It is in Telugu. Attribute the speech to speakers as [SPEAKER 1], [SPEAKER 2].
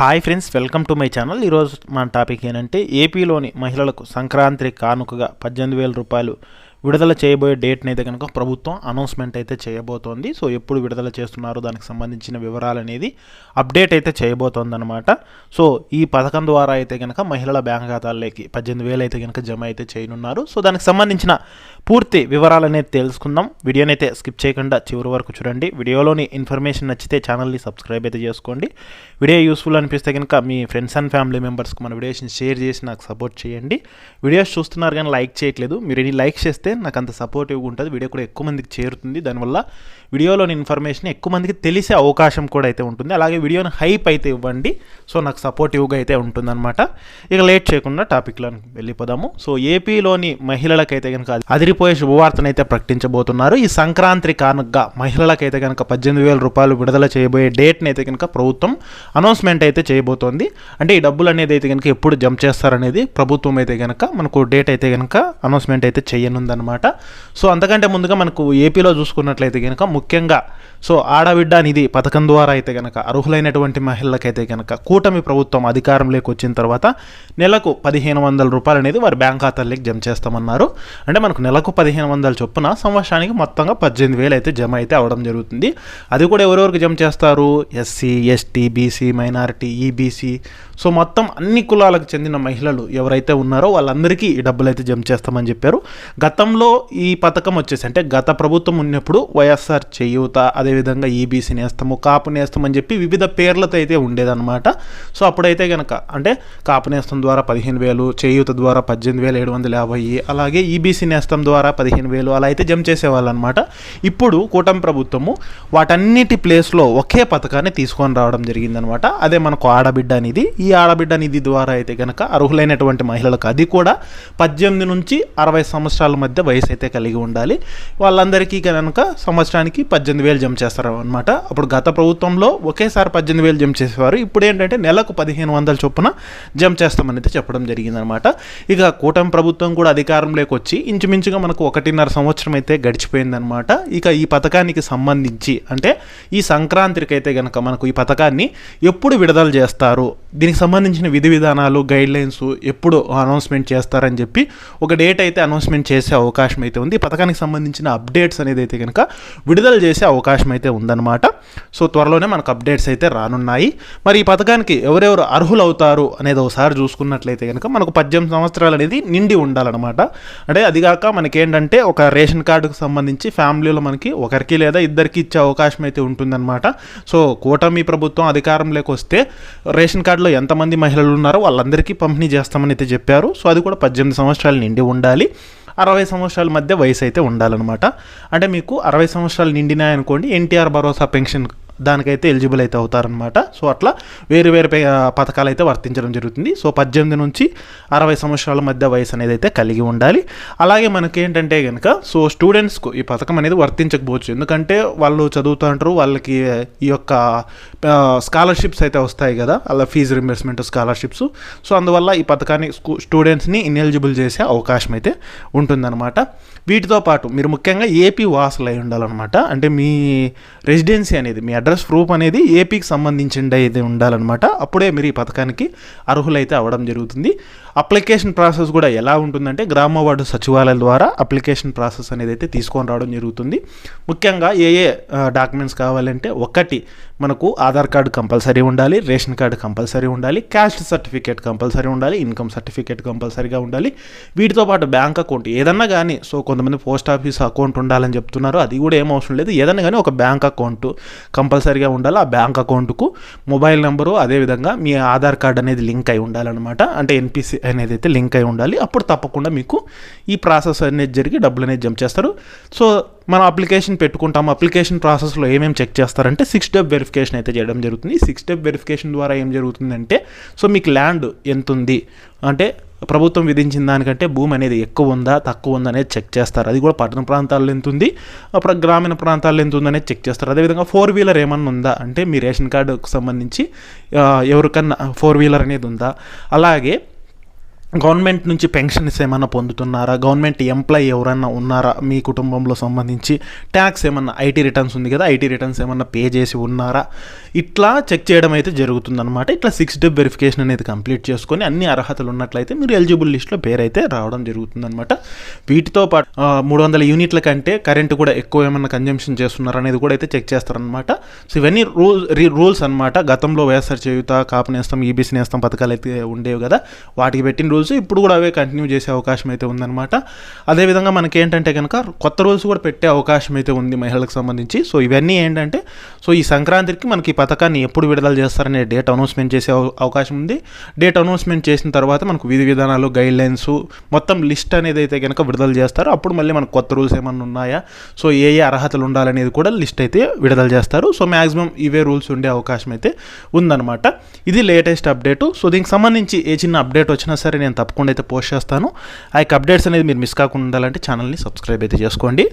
[SPEAKER 1] Hi friends welcome to my channel ఈరోజు మన టాపిక్ ఏంటంటే ఏపీలోని మహిళలకు సంక్రాంతి కానుకగా పద్దెనిమిది వేల రూపాయలు విడుదల చేయబోయే డేట్ని అయితే కనుక ప్రభుత్వం అనౌన్స్మెంట్ అయితే చేయబోతోంది. సో ఎప్పుడు విడుదల చేస్తున్నారు దానికి సంబంధించిన వివరాలు అనేది అప్డేట్ అయితే చేయబోతోంది అనమాట సో ఈ పథకం ద్వారా అయితే కనుక మహిళల బ్యాంక్ ఖాతాల్లోకి పద్దెనిమిది వేలు అయితే కనుక జమ అయితే చేయనున్నారు. సో దానికి సంబంధించిన పూర్తి వివరాలు అనేది తెలుసుకుందాం. వీడియోని అయితే స్కిప్ చేయకుండా చివరి వరకు చూడండి. వీడియోలోని ఇన్ఫర్మేషన్ నచ్చితే ఛానల్ని సబ్స్క్రైబ్ అయితే చేసుకోండి. వీడియో యూస్ఫుల్ అనిపిస్తే కనుక మీ ఫ్రెండ్స్ అండ్ ఫ్యామిలీ మెంబర్స్కి మన వీడియోస్ని షేర్ చేసి నాకు సపోర్ట్ చేయండి. వీడియోస్ చూస్తున్నారు కానీ లైక్ చేయట్లేదు. మీరు ఇది లైక్ చేస్తే నాకు అంత సపోర్టివ్గా ఉంటుంది. వీడియో కూడా ఎక్కువ మందికి చేరుతుంది. దానివల్ల వీడియోలోని ఇన్ఫర్మేషన్ ఎక్కువ మందికి తెలిసే అవకాశం కూడా అయితే ఉంటుంది. అలాగే వీడియోని హైప్ అయితే ఇవ్వండి. సో నాకు సపోర్టివ్గా అయితే ఉంటుందన్నమాట. ఇక లేట్ చేయకుండా టాపిక్లో వెళ్ళిపోదాము. సో ఏపీలోని మహిళలకైతే కనుక అదిరిపోయే శుభవార్తనైతే ప్రకటించబోతున్నారు. ఈ సంక్రాంతి కానుకగా మహిళలకైతే కనుక పద్దెనిమిది వేల రూపాయలు విడుదల చేయబోయే డేట్ని అయితే కనుక ప్రభుత్వం అనౌన్స్మెంట్ అయితే చేయబోతోంది. అంటే ఈ డబ్బులు అనేది అయితే కనుక ఎప్పుడు జంప్ చేస్తారనేది ప్రభుత్వం అయితే కనుక మనకు డేట్ అయితే కనుక అనౌన్స్మెంట్ అయితే చేయనుందనమాట సో అంతకంటే ముందుగా మనకు ఏపీలో చూసుకున్నట్లయితే కనుక ముఖ్యంగా సో ఆడబిడ్డ నిధి పథకం ద్వారా అయితే కనుక అర్హులైనటువంటి మహిళలకైతే కనుక కూటమి ప్రభుత్వం అధికారంలోకి వచ్చిన తర్వాత నెలకు పదిహేను వందల రూపాయలు అనేది వారి బ్యాంక్ ఖాతాలోకి జమ చేస్తామన్నారు. అంటే మనకు నెలకు పదిహేను వందల చొప్పున సంవత్సరానికి మొత్తంగా పద్దెనిమిది వేలు అయితే జమ అయితే అవడం జరుగుతుంది. అది కూడా ఎవరెవరికి జమ చేస్తారు? SC ST BC minority EBC. So మొత్తం అన్ని కులాలకు చెందిన మహిళలు ఎవరైతే ఉన్నారో వాళ్ళందరికీ ఈ డబ్బులు అయితే జమ చేస్తామని చెప్పారు. గతంలో ఈ పథకం వచ్చేసి అంటే గత ప్రభుత్వం ఉన్నప్పుడు వైఎస్ఆర్ చేయూత అదేవిధంగా ఈబీసీ నేస్తము కాపు నేస్తం అని చెప్పి వివిధ పేర్లతో అయితే ఉండేదన్నమాట. సో అప్పుడైతే కనుక అంటే కాపు నేస్తం ద్వారా పదిహేను వేలు చేయూత ద్వారా పద్దెనిమిది వేల ఏడు వందల యాభై అలాగే ఈబీసీ నేస్తం ద్వారా పదిహేను వేలు అలా అయితే జమ చేసేవాళ్ళు అనమాట ఇప్పుడు కూటమి ప్రభుత్వము వాటన్నిటి ప్లేస్లో ఒకే పథకాన్ని తీసుకొని రావడం జరిగిందనమాట. అదే మనకు ఆడబిడ్డ నిధి. ఈ ఆడబిడ్డ నిధి ద్వారా అయితే కనుక అర్హులైనటువంటి మహిళలకు అది కూడా పద్దెనిమిది నుంచి అరవై సంవత్సరాల మధ్య వయసు అయితే కలిగి ఉండాలి. వాళ్ళందరికీ కనుక సంవత్సరానికి పద్దెనిమిది వేలు జమ చేస్తారు అనమాట అప్పుడు గత ప్రభుత్వంలో ఒకేసారి పద్దెనిమిది వేలు జమ చేసేవారు. ఇప్పుడు ఏంటంటే నెలకు పదిహేను వందల చొప్పున జమ చేస్తామని అయితే చెప్పడం జరిగిందనమాట. ఇక కూటమి ప్రభుత్వం కూడా అధికారంలోకి వచ్చి ఇంచుమించుగా మనకు ఒకటిన్నర సంవత్సరం అయితే గడిచిపోయిందనమాట ఇక ఈ పథకానికి సంబంధించి అంటే ఈ సంక్రాంతికి అయితే కనుక మనకు ఈ పథకాన్ని ఎప్పుడు విడుదల చేస్తారు? దీనికి సంబంధించిన విధి విధానాలు గైడ్ లైన్స్ ఎప్పుడు అనౌన్స్మెంట్ చేస్తారని చెప్పి ఒక డేట్ అయితే అనౌన్స్మెంట్ చేసే అవకాశం అయితే ఉంది. ఈ పథకానికి సంబంధించిన అప్డేట్స్ అనేది అయితే కనుక విడుదల చేసే అవకాశం అయితే ఉందన్నమాట. సో త్వరలోనే మనకు అప్డేట్స్ అయితే రానున్నాయి. మరి ఈ పథకానికి ఎవరెవరు అర్హులు అవుతారు అనేది ఒకసారి చూసుకున్నట్లయితే కనుక మనకు పద్దెనిమిది సంవత్సరాలు అనేది నిండి ఉండాలన్నమాట. అంటే అది అదిగాక మనకేంటంటే ఒక రేషన్ కార్డుకు సంబంధించి ఫ్యామిలీలో మనకి ఒకరికి లేదా ఇద్దరికి ఇచ్చే అవకాశం అయితే ఉంటుందన్నమాట. సో కూటమి ప్రభుత్వం అధికారంలోకి వస్తే రేషన్ కార్డులో ఎంతమంది మహిళలు ఉన్నారో వాళ్ళందరికీ పంపిణీ చేస్తామని అయితే చెప్పారు. సో అది కూడా పద్దెనిమిది సంవత్సరాలు నిండి ఉండాలి. అరవై సంవత్సరాల మధ్య వయసు అయితే ఉండాలన్నమాట. అంటే మీకు అరవై సంవత్సరాలు నిండినాయనుకోండి ఎన్టీఆర్ భరోసా పెన్షన్ దానికైతే ఎలిజిబుల్ అయితే అవుతారనమాట సో అట్లా వేరు వేరు పథకాలు అయితే వర్తించడం జరుగుతుంది. సో పద్దెనిమిది నుంచి అరవై సంవత్సరాల మధ్య వయసు అనేది అయితే కలిగి ఉండాలి. అలాగే మనకేంటంటే కనుక సో స్టూడెంట్స్కు ఈ పథకం అనేది వర్తించకపోవచ్చు. ఎందుకంటే వాళ్ళు చదువుతుంటారు వాళ్ళకి ఈ యొక్క స్కాలర్షిప్స్ అయితే వస్తాయి కదా. అలా ఫీజు రింబర్స్మెంట్ స్కాలర్షిప్స్ సో అందువల్ల ఈ పథకాన్ని స్కూ స్టూడెంట్స్ని ఇన్ఎలిజిబుల్ చేసే అవకాశం అయితే ఉంటుందన్నమాట. వీటితో పాటు మీరు ముఖ్యంగా ఏపీ వాసులు అయి ఉండాలన్నమాట. అంటే మీ రెసిడెన్సీ అనేది మీ అడ్రస్ ప్రూఫ్ అనేది ఏపీకి సంబంధించింది అయితే ఉండాలన్నమాట. అప్పుడే మీరు ఈ పథకానికి అర్హులైతే అవ్వడం జరుగుతుంది. అప్లికేషన్ ప్రాసెస్ కూడా ఎలా ఉంటుందంటే గ్రామ వార్డు సచివాలయాల ద్వారా అప్లికేషన్ ప్రాసెస్ అనేది అయితే తీసుకొని రావడం జరుగుతుంది. ముఖ్యంగా ఏ ఏ డాక్యుమెంట్స్ కావాలంటే ఒకటి మనకు ఆధార్ కార్డు కంపల్సరీ ఉండాలి రేషన్ కార్డు కంపల్సరీ ఉండాలి క్యాస్ట్ సర్టిఫికేట్ కంపల్సరీ ఉండాలి ఇన్కమ్ సర్టిఫికేట్ కంపల్సరీగా ఉండాలి. వీటితో పాటు బ్యాంక్ అకౌంట్ ఏదన్నా కానీ సో కొంతమంది పోస్ట్ ఆఫీస్ అకౌంట్ ఉండాలని చెప్తున్నారు. అది కూడా ఏం అవసరం లేదు. ఏదన్నా కానీ ఒక బ్యాంక్ అకౌంట్ కంపల్సరీగా ఉండాలి. ఆ బ్యాంక్ అకౌంట్కు మొబైల్ నెంబరు అదేవిధంగా మీ ఆధార్ కార్డ్ అనేది లింక్ అయి ఉండాలన్నమాట. అంటే ఎన్పిసి అనేది అయితే లింక్ అయి ఉండాలి. అప్పుడు తప్పకుండా మీకు ఈ ప్రాసెస్ అనేది జరిగి డబ్బులు అనేది జంప్ చేస్తారు. సో మనం అప్లికేషన్ పెట్టుకుంటాం అప్లికేషన్ ప్రాసెస్లో ఏమేమి చెక్ చేస్తారంటే సిక్స్ స్టెప్ వెరిఫికేషన్ అయితే చేయడం జరుగుతుంది. సిక్స్ స్టెప్ వెరిఫికేషన్ ద్వారా ఏం జరుగుతుందంటే సో మీకు ల్యాండ్ ఎంత ఉంది అంటే ప్రభుత్వం విధించిన దానికంటే భూమి అనేది ఎక్కువ ఉందా తక్కువ ఉందా అనేది చెక్ చేస్తారు. అది కూడా పట్టణ ప్రాంతాల్లో ఎంత ఉంది అప్పుడు గ్రామీణ ప్రాంతాల్లో ఎంత ఉందనేది చెక్ చేస్తారు. అదేవిధంగా ఫోర్ వీలర్ ఏమన్నా ఉందా? అంటే మీ రేషన్ కార్డుకు సంబంధించి ఎవరికన్నా ఫోర్ వీలర్ అనేది ఉందా? అలాగే గవర్నమెంట్ నుంచి పెన్షన్స్ ఏమైనా పొందుతున్నారా? గవర్నమెంట్ ఎంప్లాయీ ఎవరైనా ఉన్నారా? మీ కుటుంబంలో సంబంధించి ట్యాక్స్ ఏమన్నా ఐటీ రిటర్న్స్ ఉంది కదా ఐటీ రిటర్న్స్ ఏమన్నా పే చేసి ఉన్నారా? ఇట్లా చెక్ చేయడం అయితే జరుగుతుందన్నమాట. ఇట్లా సిక్స్ స్టెప్ వెరిఫికేషన్ అనేది కంప్లీట్ చేసుకొని అన్ని అర్హతలు ఉన్నట్లయితే మీరు ఎలిజిబుల్ లిస్ట్లో పేరు అయితే రావడం జరుగుతుందన్నమాట. వీటితో పాటు మూడు వందల యూనిట్ల కంటే కరెంటు కూడా ఎక్కువ ఏమన్నా కన్జంప్షన్ చేస్తున్నారా అనేది కూడా అయితే చెక్ చేస్తారనమాట సో ఇవన్నీ రూల్స్ రూల్స్ అనమాట గతంలో వైఎస్ఆర్ చేయుత కాపు నేస్తం ఈబీసీ నేస్తం పథకాలు అయితే ఉండేవి కదా. వాటికి పెట్టిన రూల్స్ ఇప్పుడు కూడా అవే కంటిన్యూ చేసే అవకాశం అయితే ఉందన్నమాట. అదేవిధంగా మనకి ఏంటంటే కనుక కొత్త రూల్స్ కూడా పెట్టే అవకాశం అయితే ఉంది మహిళలకు సంబంధించి. సో ఇవన్నీ ఏంటంటే సో ఈ సంక్రాంతికి మనకి ఈ పథకాన్ని ఎప్పుడు విడుదల చేస్తారనే డేట్ అనౌన్స్మెంట్ చేసే అవకాశం ఉంది. డేట్ అనౌన్స్మెంట్ చేసిన తర్వాత మనకు విధి విధానాలు గైడ్ లైన్స్ మొత్తం లిస్ట్ అనేది అయితే కనుక విడుదల చేస్తారు. అప్పుడు మళ్ళీ మనకు కొత్త రూల్స్ ఏమన్నా ఉన్నాయా? సో ఏ ఏ అర్హతలు ఉండాలనేది కూడా లిస్ట్ అయితే విడుదల చేస్తారు. సో మ్యాక్సిమం ఇవే రూల్స్ ఉండే అవకాశం అయితే ఉందన్నమాట. ఇది లేటెస్ట్ అప్డేట్. సో దీనికి సంబంధించి ఏ చిన్న అప్డేట్ వచ్చినా సరే నేను నేను తప్పకుండా అయితే పోస్ట్ చేస్తాను. ఆ యొక్క అప్డేట్స్ అనేది మీరు మిస్ కాకుండా ఉండాలంటే ఛానల్ని సబ్స్క్రైబ్ అయితే చేసుకోండి.